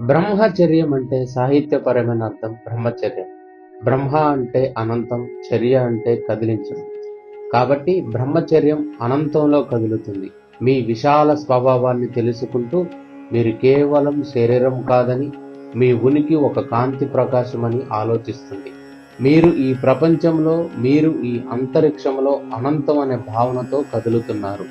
బ్రహ్మచర్యం అంటే సాహిత్యపరమైన అర్థం బ్రహ్మచర్యం. బ్రహ్మ అంటే అనంతం చర్య అంటే కదిలించడం. కాబట్టి బ్రహ్మచర్యం అనంతంలో కదులుతుంది. మీ విశాల స్వభావాన్ని తెలుసుకుంటూ మీరు కేవలం శరీరం కాదని మీ ఉనికి ఒక కాంతి ప్రకాశమని ఆలోచిస్తుంది. మీరు ఈ ప్రపంచంలో మీరు ఈ అంతరిక్షంలో అనంతం అనే భావనతో కదులుతున్నారు.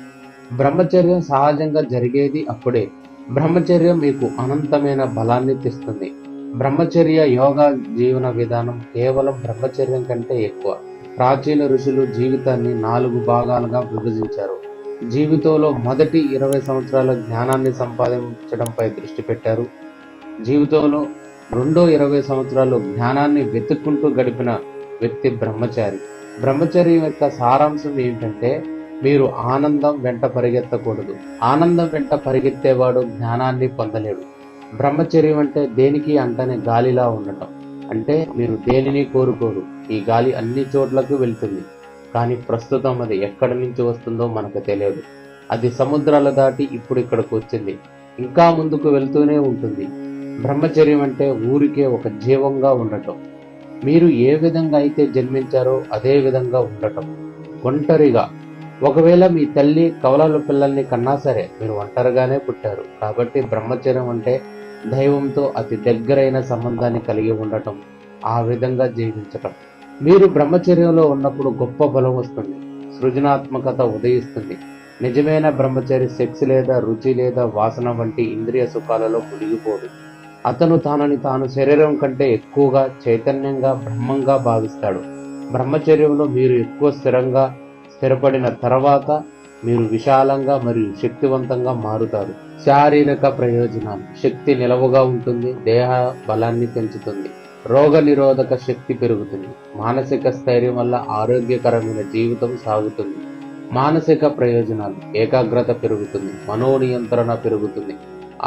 బ్రహ్మచర్యం సహజంగా జరిగేది అప్పుడే. బ్రహ్మచర్యం మీకు అనంతమైన బలాన్ని తెస్తుంది. బ్రహ్మచర్య యోగా జీవన విధానం కేవలం బ్రహ్మచర్యం కంటే ఎక్కువ. ప్రాచీన ఋషులు జీవితాన్ని నాలుగు భాగాలుగా విభజించారు. జీవితంలో మొదటి ఇరవై సంవత్సరాల జ్ఞానాన్ని సంపాదించడంపై దృష్టి పెట్టారు. జీవితంలో రెండో ఇరవై సంవత్సరాలు జ్ఞానాన్ని వెతుక్కుంటూ గడిపిన వ్యక్తి బ్రహ్మచారి. బ్రహ్మచర్యం యొక్క సారాంశం ఏమిటంటే మీరు ఆనందం వెంట పరిగెత్తకూడదు. ఆనందం వెంట పరిగెత్తేవాడు జ్ఞానాన్ని పొందలేడు. బ్రహ్మచర్యం అంటే దేనికి అంటనే గాలిలా ఉండటం. అంటే మీరు దేనిని కోరుకోరు. ఈ గాలి అన్ని చోట్లకు వెళ్తుంది. కానీ ప్రస్తుతం అది ఎక్కడి నుంచి వస్తుందో మనకు తెలియదు. అది సముద్రాలు దాటి ఇప్పుడు ఇక్కడికి వచ్చింది. ఇంకా ముందుకు వెళ్తూనే ఉంటుంది. బ్రహ్మచర్యం అంటే ఊరికే ఒక జీవంగా ఉండటం. మీరు ఏ విధంగా అయితే జన్మించారో అదే విధంగా ఉండటం. ఒంటరిగా ఒకవేళ మీ తల్లి కవలాల పిల్లల్ని కన్నా సరే మీరు ఒంటరిగానే పుట్టారు. కాబట్టి బ్రహ్మచర్యం అంటే దైవంతో అతి దగ్గరైన సంబంధాన్ని కలిగి ఉండటం ఆ విధంగా జీవించటం. మీరు బ్రహ్మచర్యంలో ఉన్నప్పుడు గొప్ప బలం వస్తుంది సృజనాత్మకత ఉదయిస్తుంది. నిజమైన బ్రహ్మచారి సెక్స్ లేదా రుచి లేదా వాసన వంటి ఇంద్రియ సుఖాలలో మునిగిపోదు. అతను తానని తాను శరీరం కంటే ఎక్కువగా చైతన్యంగా బ్రహ్మంగా భావిస్తాడు. బ్రహ్మచర్యంలో మీరు ఎక్కువ స్థిరంగా స్థిరపడిన తర్వాత మీరు విశాలంగా మరియు శక్తివంతంగా మారుతారు. శారీరక ప్రయోజనాలు శక్తి నిలవుగా ఉంటుంది దేహ బలాన్ని పెంచుతుంది రోగ నిరోధక శక్తి పెరుగుతుంది మానసిక స్థైర్యం వల్ల ఆరోగ్యకరమైన జీవితం సాగుతుంది. మానసిక ప్రయోజనాలు ఏకాగ్రత పెరుగుతుంది మనోనియంత్రణ పెరుగుతుంది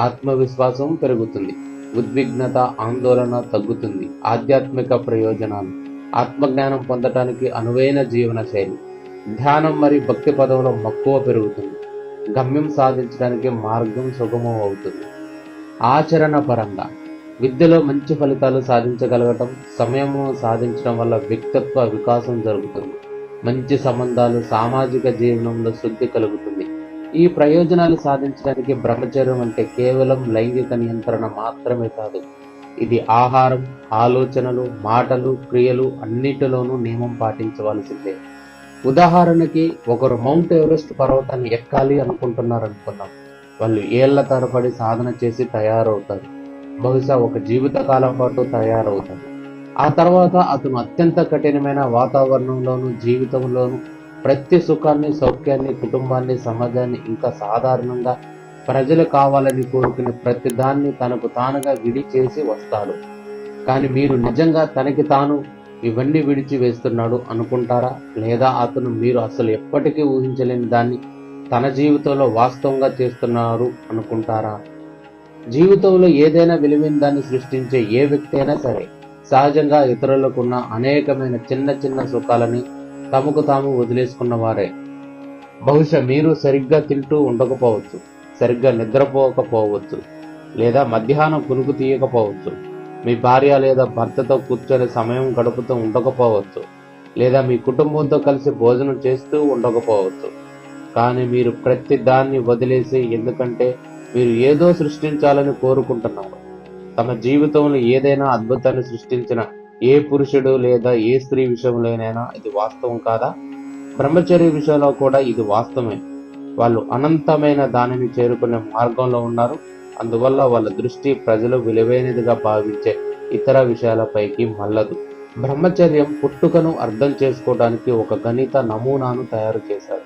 ఆత్మవిశ్వాసం పెరుగుతుంది ఉద్విగ్నత ఆందోళన తగ్గుతుంది. ఆధ్యాత్మిక ప్రయోజనాలు ఆత్మజ్ఞానం పొందటానికి అనువైన జీవన శైలి ధ్యానం మరియు భక్తి పదవులో మక్కువ పెరుగుతుంది. గమ్యం సాధించడానికి మార్గం సుగమం అవుతుంది. ఆచరణ పరంగా విద్యలో మంచి ఫలితాలు సాధించగలగటం సమయము సాధించడం వల్ల వ్యక్తిత్వ వికాసం జరుగుతుంది. మంచి సంబంధాలు సామాజిక జీవనంలో శుద్ధి కలుగుతుంది. ఈ ప్రయోజనాలు సాధించడానికి బ్రహ్మచర్యం అంటే కేవలం లైంగిక నియంత్రణ మాత్రమే కాదు. ఇది ఆహారం ఆలోచనలు మాటలు క్రియలు అన్నిటిలోనూ నియమం పాటించవలసిందే. ఉదాహరణకి ఒకరు మౌంట్ ఎవరెస్ట్ పర్వతాన్ని ఎక్కాలి అనుకుంటున్నారు అనుకుందాం. వాళ్ళు ఏళ్ళ తరబడి సాధన చేసి తయారవుతారు. బహుశా ఒక జీవిత కాలం పాటు తయారవుతారు. ఆ తర్వాత అతను అత్యంత కఠినమైన వాతావరణంలోనూ జీవితంలోనూ ప్రతి సుఖాన్ని సౌఖ్యాన్ని కుటుంబాన్ని సమాజాన్ని ఇంకా సాధారణంగా ప్రజలు కావాలని కోరుకునే ప్రతి దాన్ని తనకు తానుగా విడి చేసి వస్తాడు. కానీ మీరు నిజంగా తనకి తాను ఇవన్నీ విడిచి వేస్తున్నాడు అనుకుంటారా? లేదా అతను మీరు అసలు ఎప్పటికీ ఊహించలేని దాన్ని తన జీవితంలో వాస్తవంగా చేస్తున్నారు అనుకుంటారా? జీవితంలో ఏదైనా విలువైన దాన్ని సృష్టించే ఏ వ్యక్తి అయినా సరే సహజంగా ఇతరులకున్న అనేకమైన చిన్న చిన్న సుఖాలని తమకు తాము వదిలేసుకున్న వారే బహుశా మీరు సరిగ్గా తింటూ ఉండకపోవచ్చు సరిగ్గా నిద్రపోకపోవచ్చు లేదా మధ్యాహ్నం కునుకు తీయకపోవచ్చు. మీ భార్య లేదా భర్తతో కూర్చొని సమయం గడుపుతూ ఉండకపోవచ్చు లేదా మీ కుటుంబంతో కలిసి భోజనం చేస్తూ ఉండకపోవచ్చు. కానీ మీరు ప్రతి దాన్ని వదిలేసి ఎందుకంటే మీరు ఏదో సృష్టించాలని కోరుకుంటున్నారు. తమ జీవితంలో ఏదైనా అద్భుతాన్ని సృష్టించిన ఏ పురుషుడు లేదా ఏ స్త్రీ విషయంలోనైనా ఇది వాస్తవం కాదా? బ్రహ్మచర్య విషయంలో కూడా ఇది వాస్తవమే. వాళ్ళు అనంతమైన దానిని చేరుకునే మార్గంలో ఉన్నారు. అందువల్ల వాళ్ళ దృష్టి ప్రజలు విలువైనదిగా భావించే ఇతర విషయాలపైకి మల్లదు బ్రహ్మచర్యం పుట్టుకను అర్థం చేసుకోవడానికి ఒక గణిత నమూనాను తయారు చేశారు.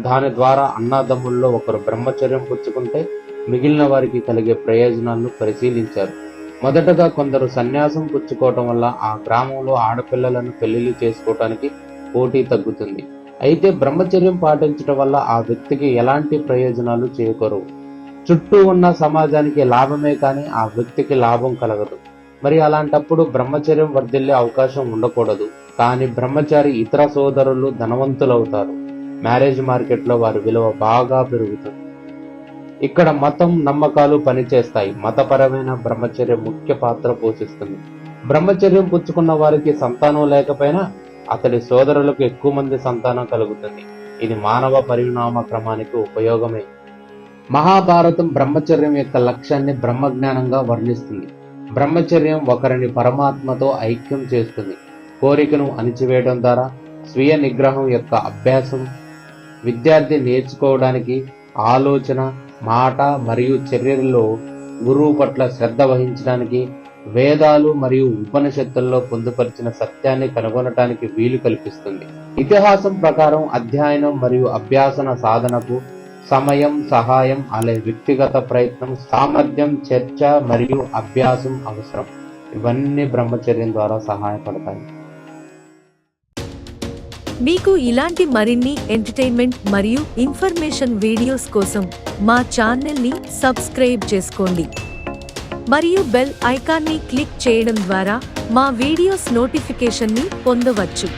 దాని ద్వారా అన్నాదమ్ముల్లో ఒకరు బ్రహ్మచర్యం పుచ్చుకుంటే మిగిలిన వారికి కలిగే ప్రయోజనాలను పరిశీలించారు. మొదటగా కొందరు సన్యాసం పుచ్చుకోవటం వల్ల ఆ గ్రామంలో ఆడపిల్లలను పెళ్ళిళ్ళు చేసుకోవటానికి పోటీ తగ్గుతుంది. అయితే బ్రహ్మచర్యం పాటించడం వల్ల ఆ వ్యక్తికి ఎలాంటి ప్రయోజనాలు చేకూరవు? చుట్టూ ఉన్న సమాజానికి లాభమే కానీ ఆ వ్యక్తికి లాభం కలగదు. మరి అలాంటప్పుడు బ్రహ్మచర్యం వర్ధిల్లే అవకాశం ఉండకూడదు. కానీ బ్రహ్మచారి ఇతర సోదరులు ధనవంతులవుతారు. మ్యారేజ్ మార్కెట్లో వారి విలువ బాగా పెరుగుతుంది. ఇక్కడ మతం నమ్మకాలు పనిచేస్తాయి. మతపరమైన బ్రహ్మచర్యం ముఖ్య పాత్ర పోషిస్తుంది. బ్రహ్మచర్యం పుచ్చుకున్న వారికి సంతానం లేకపోయినా అతడి సోదరులకు ఎక్కువ మంది సంతానం కలుగుతుంది. ఇది మానవ పరిణామ క్రమానికి ఉపయోగమే. మహాభారతం బ్రహ్మచర్యం యొక్క లక్ష్యాన్ని బ్రహ్మజ్ఞానంగా వర్ణిస్తుంది. బ్రహ్మచర్యం ఒకరిని పరమాత్మతో ఐక్యం చేస్తుంది. కోరికను అణిచివేయడం ద్వారా స్వీయ నిగ్రహం యొక్క అభ్యాసం విద్యార్థి నేర్చుకోవడానికి ఆలోచన మాట మరియు చర్యల్లో గురువు పట్ల శ్రద్ధ వహించడానికి వేదాలు మరియు ఉపనిషత్తుల్లో పొందుపరిచిన సత్యాన్ని కనుగొనటానికి వీలు కల్పిస్తుంది. ఇతిహాసం ప్రకారం అధ్యయనం మరియు అభ్యాసన సాధనకు సమయం సహాయం అనే వ్యక్తిగత ప్రయత్నం సామర్థ్యం చర్చ మరియు అభ్యాసం అవసరం. ఇవన్నీ బ్రహ్మచర్యం ద్వారా సహాయపడతాయి. మీకు ఇలాంటి మరిన్ని ఎంటర్టైన్మెంట్ మరియు ఇన్ఫర్మేషన్ వీడియోస్ కోసం మా ఛానల్ని సబ్స్క్రైబ్ చేసుకోండి. మరియు బెల్ ఐకాన్ని క్లిక్ చేయడం ద్వారా మా వీడియోస్ నోటిఫికేషన్ని పొందవచ్చు.